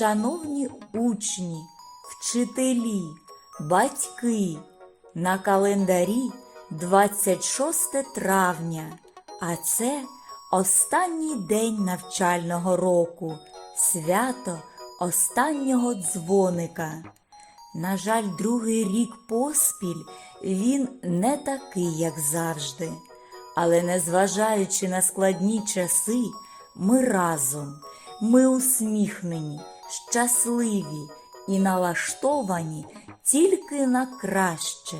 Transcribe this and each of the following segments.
Шановні учні, вчителі, батьки, на календарі 26 травня, а це останній день навчального року, свято останнього дзвоника. На жаль, другий рік поспіль він не такий, як завжди. Але незважаючи на складні часи, ми разом, ми усміхнені, щасливі і налаштовані тільки на краще.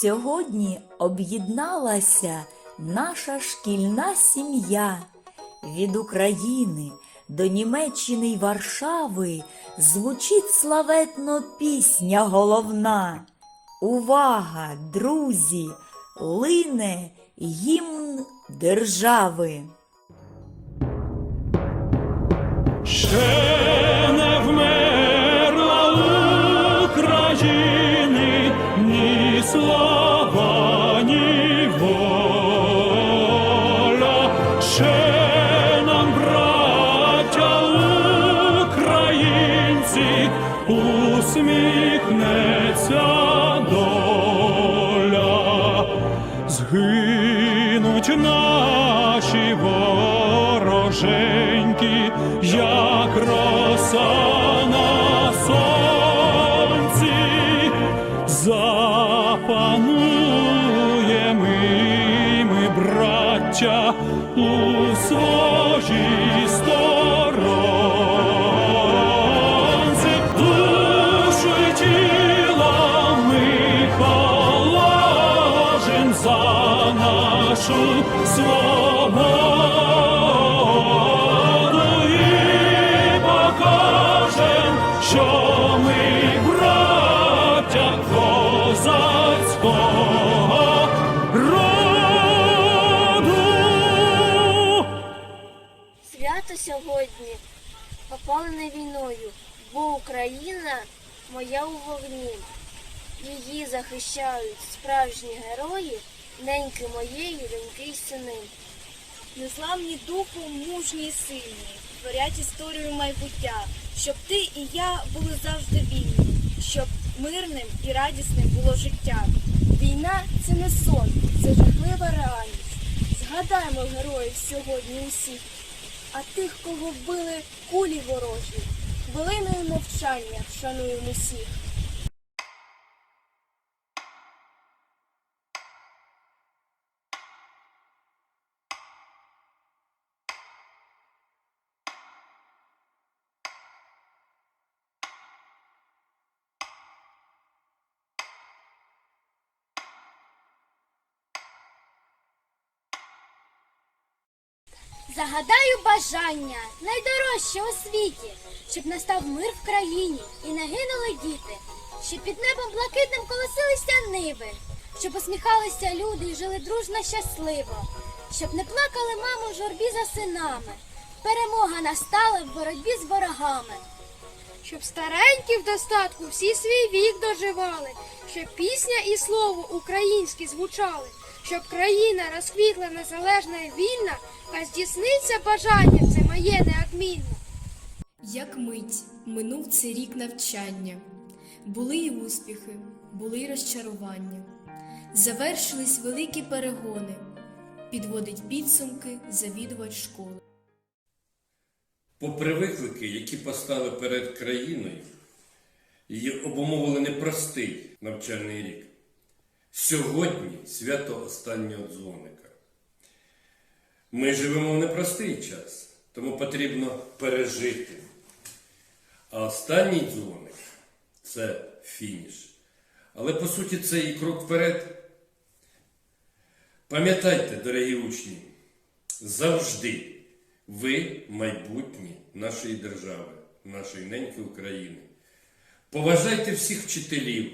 Сьогодні об'єдналася наша шкільна сім'я. Від України до Німеччини й Варшави звучить славетно пісня головна. Увага, друзі, лине гімн держави. Ще слава, своїй сторонці, душу положим за нашу сьогодні опалене війною, бо Україна моя у вогні. Її захищають справжні герої, неньки моєї доньки й сини. Незламні духом, мужні й сильні, творять історію майбуття, щоб ти і я були завжди вільні, щоб мирним і радісним було життя. Війна це не сон, це жахлива реальність. Згадаймо героїв сьогодні усіх, а тих, кого вбили кулі ворожі, хвилиною мовчання вшануємо усіх. Загадаю бажання найдорожче у світі, щоб настав мир в країні і не гинули діти, щоб під небом блакитним колосилися ниви, щоб усміхалися люди і жили дружно щасливо, щоб не плакали мами в журбі за синами. Перемога настала в боротьбі з ворогами. щоб старенькі в достатку всі свій вік доживали, щоб пісня і слово українські звучали, щоб країна розквітла незалежна і вільна, а здійсниться бажання це моє неодмінно. Як мить минув цей рік навчання, були й успіхи, були й розчарування. Завершились великі перегони, підводить підсумки завідувач школи. Попри виклики, які постали перед країною, її обумовили непростий навчальний рік. Сьогодні свято останнього дзвоника. Ми живемо в непростий час, тому потрібно пережити. А останній дзвоник це фініш. Але по суті це і крок вперед. Пам'ятайте, дорогі учні, завжди ви майбутнє нашої держави, нашої неньки України. Поважайте всіх вчителів,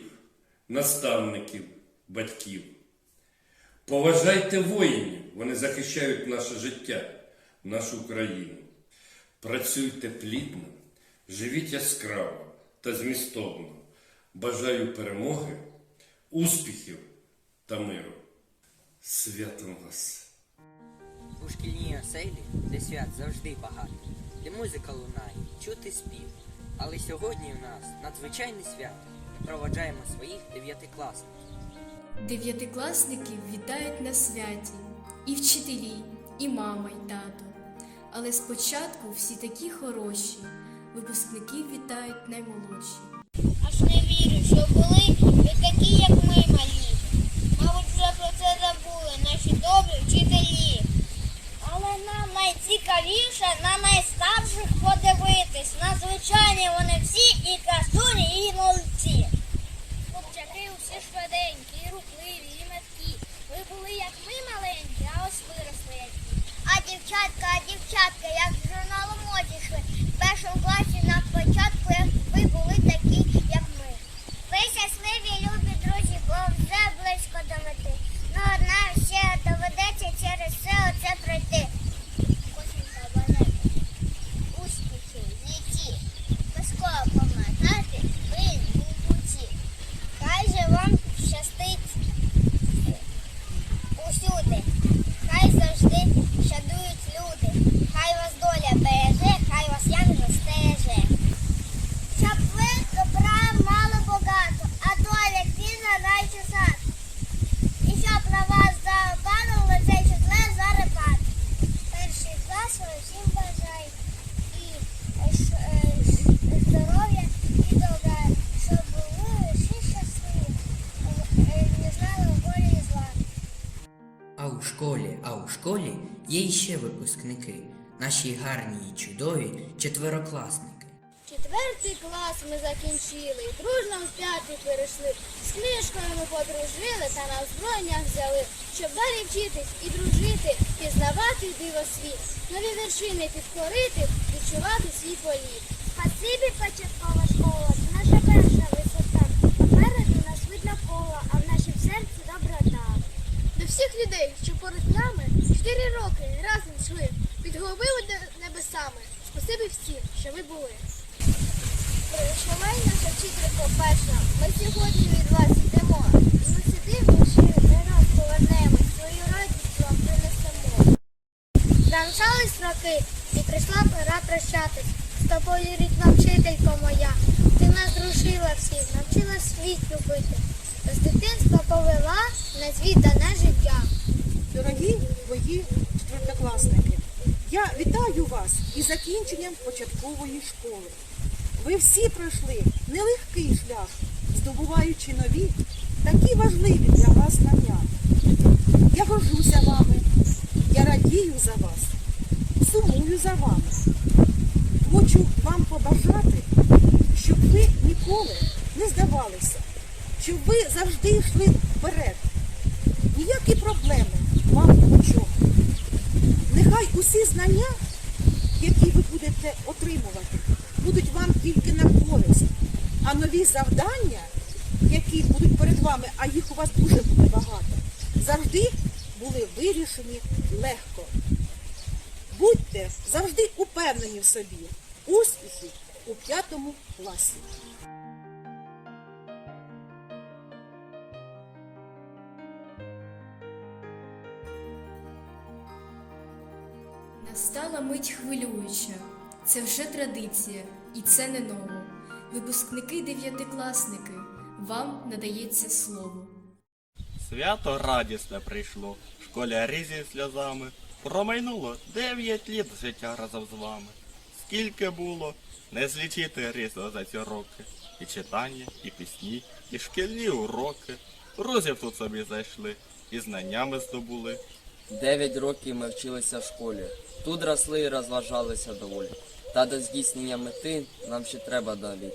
наставників, батьків. Поважайте воїнів, вони захищають наше життя, нашу Україну. Працюйте плідно, живіть яскраво та змістовно. Бажаю перемоги, успіхів та миру. Святом вас! У шкільній оселі, де свят завжди багато, і музика лунає, чути спів. Але сьогодні у нас надзвичайне свято. Ми проводжаємо своїх дев'ятикласників. Дев'ятикласників вітають на святі і вчителі, і мама, і тато. Але спочатку всі такі хороші, випускників вітають наймолодші. Аж не вірю, що були ви такі, як ми малі. Мабуть, вже про це забули наші добрі вчителі. Але нам найцікавіше на найстарших подивитись. Надзвичайні вони всі і красуні, і молодці. Хлопчаки усі швиденькі, і рухливі, і меткі. Ви були як ми маленькі, а ось виросли які. А дівчатка, а дівчатка, як з журналу моді йшли. В першому класі на початку, як ви були такі, як ми. Ви щасливі, любі друзі, бо вже близько до мети. Ну, одна ще доведеться через все оце пройти. Косінка бажайте. Успіхів, житті. Паско пам'ятати, ви молодці. Хай же вам щастить усюди. Хай завжди щадують люди. Хай вас доля береже, хай вас янго стеже. Щоб ви добра мали багато, а доля пізна дайте сад. І щоб на вас западало цей числе зарепат. Перший клас ви всім бажаю. І е, ш- е, ш- здоров'я і добра, щоб були всі щасливі, е, не знали болі і зла. А у школі, а у школі є іще випускники, наші гарні і чудові четверокласники. Четвертий клас ми закінчили, і дружно в п'ятий перейшли. З книжкою ми подружили та на озброєння взяли, щоб далі вчитись і дружити, пізнавати диво світ, нові вершини підкорити, відчувати свій політ. Спасибі, початкова школа, наша перша висота. Попереду нас видно коло, а в нашім серці доброта. До всіх людей, що поруч нами, чотири роки разом йшли, під голови небесами. Спасибі всім, що ви були. Прийшла наша вчителька перша, ми сьогодні від вас йдемо. Ми сидимо, що не раз повернемось, свою радість вам принесемо. Замчались роки, і прийшла пора прощатись. З тобою рідна вчителько моя. Ти нас дружила всіх, навчила світ любити. З дитинства повела на світ життя. Дорогі мої четвертокласники, я вітаю вас із закінченням початкової школи. Ви всі пройшли нелегкий шлях, здобуваючи нові, такі важливі для вас знання. Я горжуся вами, я радію за вас, сумую за вами. Хочу вам побажати, щоб ви ніколи не здавалися, щоб ви завжди йшли вперед. Ніякі проблеми вам нічого. Нехай усі знання, які ви будете отримувати, будуть вам тільки на користь, а нові завдання, які будуть перед вами, а їх у вас дуже буде багато, завжди були вирішені легко. Будьте завжди упевнені в собі. Успіхів у п'ятому класі. Настала мить хвилююча. Це вже традиція, і це не ново. Випускники дев'ятикласники, вам надається слово. Свято радісне прийшло, школярі зі сльозами. Промайнуло дев'ять літ життя разом з вами. Скільки було, не злічити різно за ці роки. І читання, і пісні, і шкільні уроки. Друзів тут собі зайшли, і знаннями здобули. Дев'ять років ми вчилися в школі. Тут росли і розважалися доволі. Та до здійснення мети нам ще треба далі.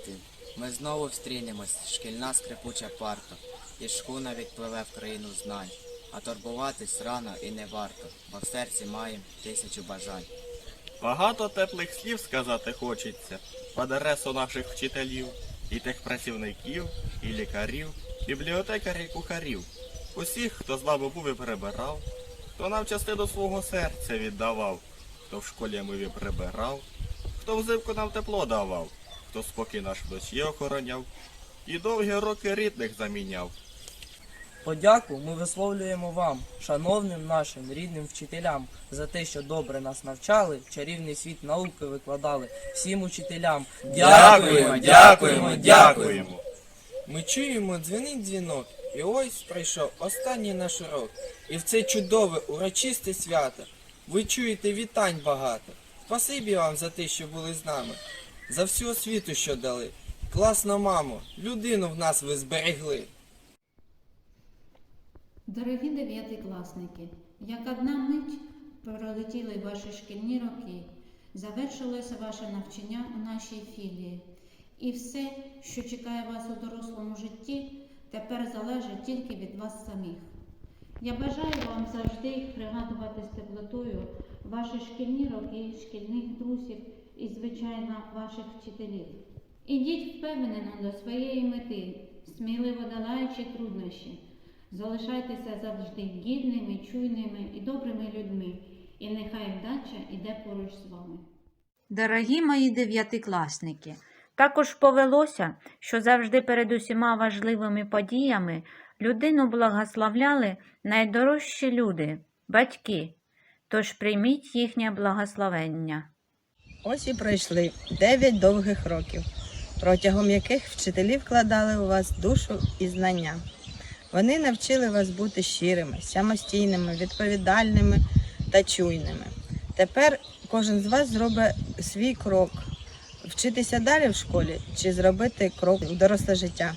Ми знову встрінемось, шкільна скрипуча парта, і шхуна відпливе в країну знань. А турбуватись рано і не варто, бо в серці маєм тисячу бажань. Багато теплих слів сказати хочеться в адресу наших вчителів, і тих працівників, і лікарів, бібліотекарів, і кухарів, усіх, хто з нами був і прибирав, хто нам частину свого серця віддавав, хто в школі мові прибирав, хто взимку нам тепло давав, хто спокій наш вночі охороняв, і довгі роки рідних заміняв. Подяку ми висловлюємо вам, шановним нашим рідним вчителям, за те, що добре нас навчали, чарівний світ науки викладали всім учителям. Дякуємо, дякуємо, дякуємо. Ми чуємо дзвінить дзвінок, і ось прийшов останній наш урок. І в це чудове урочисте свято ви чуєте вітань багато. Спасибі вам за те, що були з нами, за всю освіту, що дали. Класно, мамо, людину в нас ви зберегли. Дорогі дев'ятикласники, як одна мить пролетіли ваші шкільні роки, завершилося ваше навчання у нашій філії. І все, що чекає вас у дорослому житті, тепер залежить тільки від вас самих. Я бажаю вам завжди пригадувати з теплотою ваші шкільні роки, шкільних друзів і, звичайно, ваших вчителів. Ідіть впевнено до своєї мети, сміливо долаючи труднощі. Залишайтеся завжди гідними, чуйними і добрими людьми, і нехай вдача іде поруч з вами. Дорогі мої дев'ятикласники, також повелося, що завжди перед усіма важливими подіями людину благословляли найдорожчі люди, батьки. Тож прийміть їхнє благословення. Ось і пройшли 9 довгих років, протягом яких вчителі вкладали у вас душу і знання. Вони навчили вас бути щирими, самостійними, відповідальними та чуйними. Тепер кожен з вас зробить свій крок вчитися далі в школі чи зробити крок в доросле життя.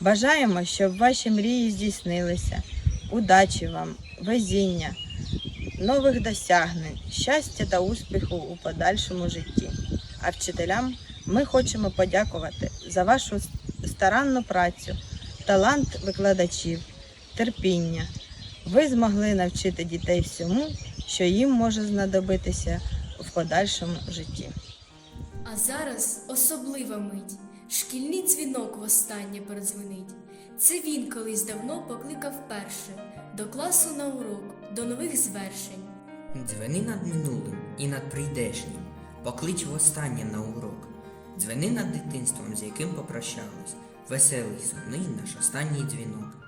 Бажаємо, щоб ваші мрії здійснилися, удачі вам, везіння, нових досягнень, щастя та успіху у подальшому житті. А вчителям ми хочемо подякувати за вашу старанну працю, талант викладачів, терпіння. Ви змогли навчити дітей всьому, що їм може знадобитися в подальшому житті. А зараз особлива мить. Шкільний дзвінок востаннє продзвенить. Це він колись давно покликав перше до класу на урок, до нових звершень. Дзвени над минулим і над прийдешнім, поклич востаннє на урок. Дзвени над дитинством, з яким попрощались. Веселий сумний наш останній дзвінок.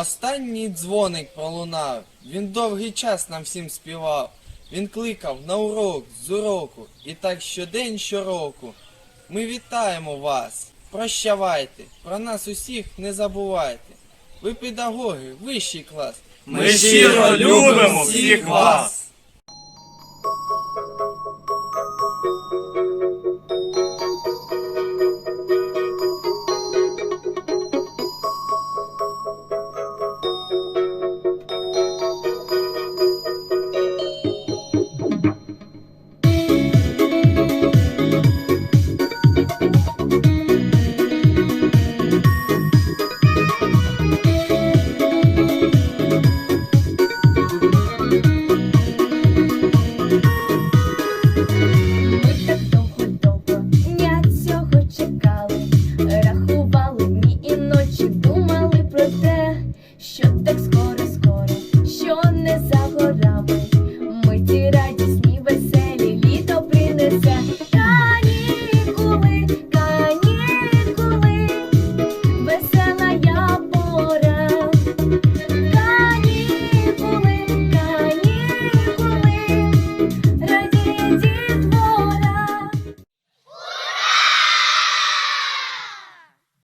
Останній дзвоник пролунав, він довгий час нам всім співав. Він кликав на урок з уроку, і так щодень щороку. Ми вітаємо вас, прощавайте, про нас усіх не забувайте. Ви педагоги, вищий клас. Ми щиро любимо всіх вас.